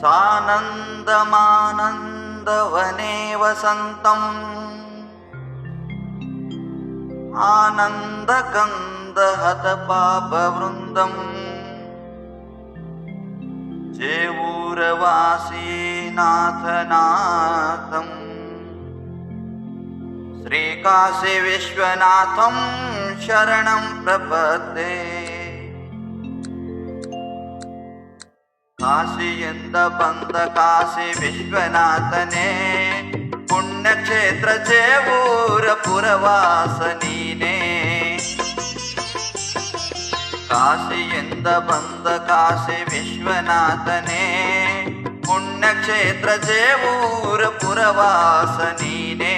सानन्दमानन्दवने वसन्तम् आनन्दकन्दहतपापवृन्दम् जेवूरवासीनाथनाथम् श्रीकाशी विश्वनाथं शरणं प्रपद्ये ಕಾಶಿಯಿಂದ ಬಂದ ಕಾಶಿ ವಿಶ್ವನಾಥನೇ ಪುಣ್ಯಕ್ಷೇತ್ರ ಜೇವೂರ ಪುರವಾಸ ನೀನೇ ಕಾಶಿಯಿಂದ ಬಂದ ಕಾಶಿ ವಿಶ್ವನಾಥನೇ ಪುಣ್ಯಕ್ಷೇತ್ರ ಜೇವೂರ ಪುರವಾಸ ನೀನೇ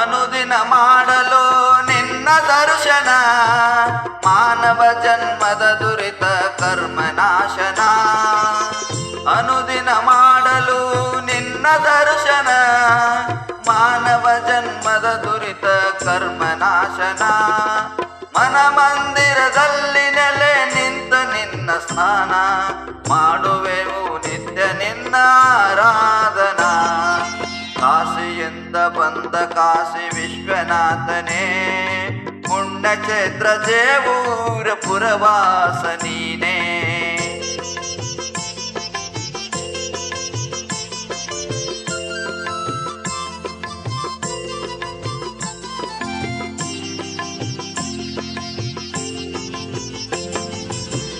ಅನುದಿನ ಮಾಡಲು ನಿನ್ನ ದರ್ಶನ. ಮಾನವ ಜನ್ಮದ ದುರಿತ ಕರ್ಮನಾಶನ ಅನುದಿನ ಮಾಡಲು ನಿನ್ನ ದರ್ಶನ. ಮಾನವ ಜನ್ಮದ ದುರಿತ ಕರ್ಮನಾಶನ ಮನ ಮಂದಿರದಲ್ಲಿ ನೆಲೆ ನಿಂತ ನಿನ್ನ ಸ್ನಾನ. ಕಾಶಿ ವಿಶ್ವನಾಥನೇ. ಪುಣ್ಯಕ್ಷೇತ್ರ ಜೇವೂರ ಪುರವಾಸ ನೀನೇ.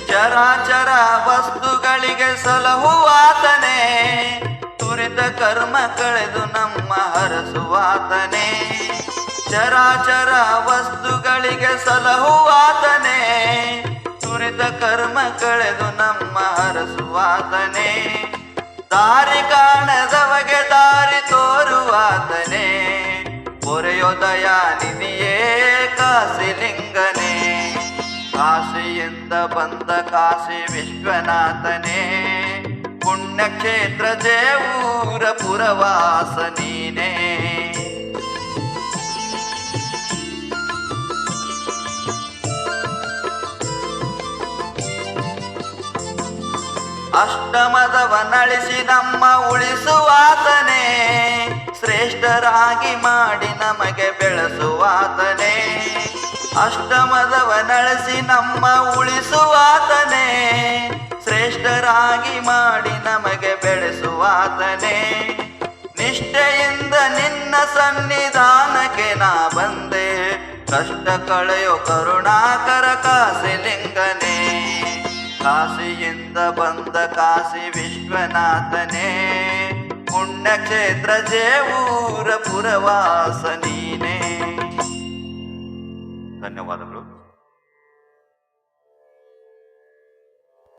ಚರಾಚರ ವಸ್ತುಗಳಿಗೆ ಸಲಹುವಾತನೇ. ತುರಿತ ಕರ್ಮ ಕಳೆದು ನಮ್ಮ ಹರಸುವಾತನೆ. ಚರಾಚರ ವಸ್ತುಗಳಿಗೆ ಸಲಹುವಾತನೆ. ತುರಿತ ಕರ್ಮ ಕಳೆದು ನಮ್ಮ ಹರಸುವಾತನೆ. ದಾರಿ ಕಾಣದವಗೆ ದಾರಿ ತೋರುವಾತನೆ. ಪೊರೆಯೋದಯ ನಿಧಿಯೇ ಕಾಸಿಲಿಂಗನೇ ಕಾಶಿಯಿಂದ ಬಂದ ಕಾಶಿ ವಿಶ್ವನಾಥನೇ. ಪುಣ್ಯಕ್ಷೇತ್ರ ಜೇವೂರ ಪುರವಾಸ ನೀನೇ. ಅಷ್ಟಮದವನಳಿಸಿ ನಮ್ಮ ಉಳಿಸುವಾತನೇ ಶ್ರೇಷ್ಠರಾಗಿ ಮಾಡಿ ನಮಗೆ ಬೆಳೆಸುವಾತನೇ. ಅಷ್ಟಮದವನಳಿಸಿ ನಮ್ಮ ಉಳಿಸುವಾತನೇ ನಿಷ್ಠೆಯಿಂದ ನಿನ್ನ ಸನ್ನಿಧಾನಕ್ಕೆ ನಾ ಬಂದೆ. ಕಷ್ಟ ಕಳೆಯೋ ಕರುಣಾಕರ ಕಾಸಿಲಿಂಗನೇ ಕಾಶಿಯಿಂದ ಬಂದ ಕಾಶಿ ವಿಶ್ವನಾಥನೇ. ಪುಣ್ಯಕ್ಷೇತ್ರ ಜೇವೂರ ಪುರವಾಸ ನೀನೇ. ಧನ್ಯವಾದಗಳು.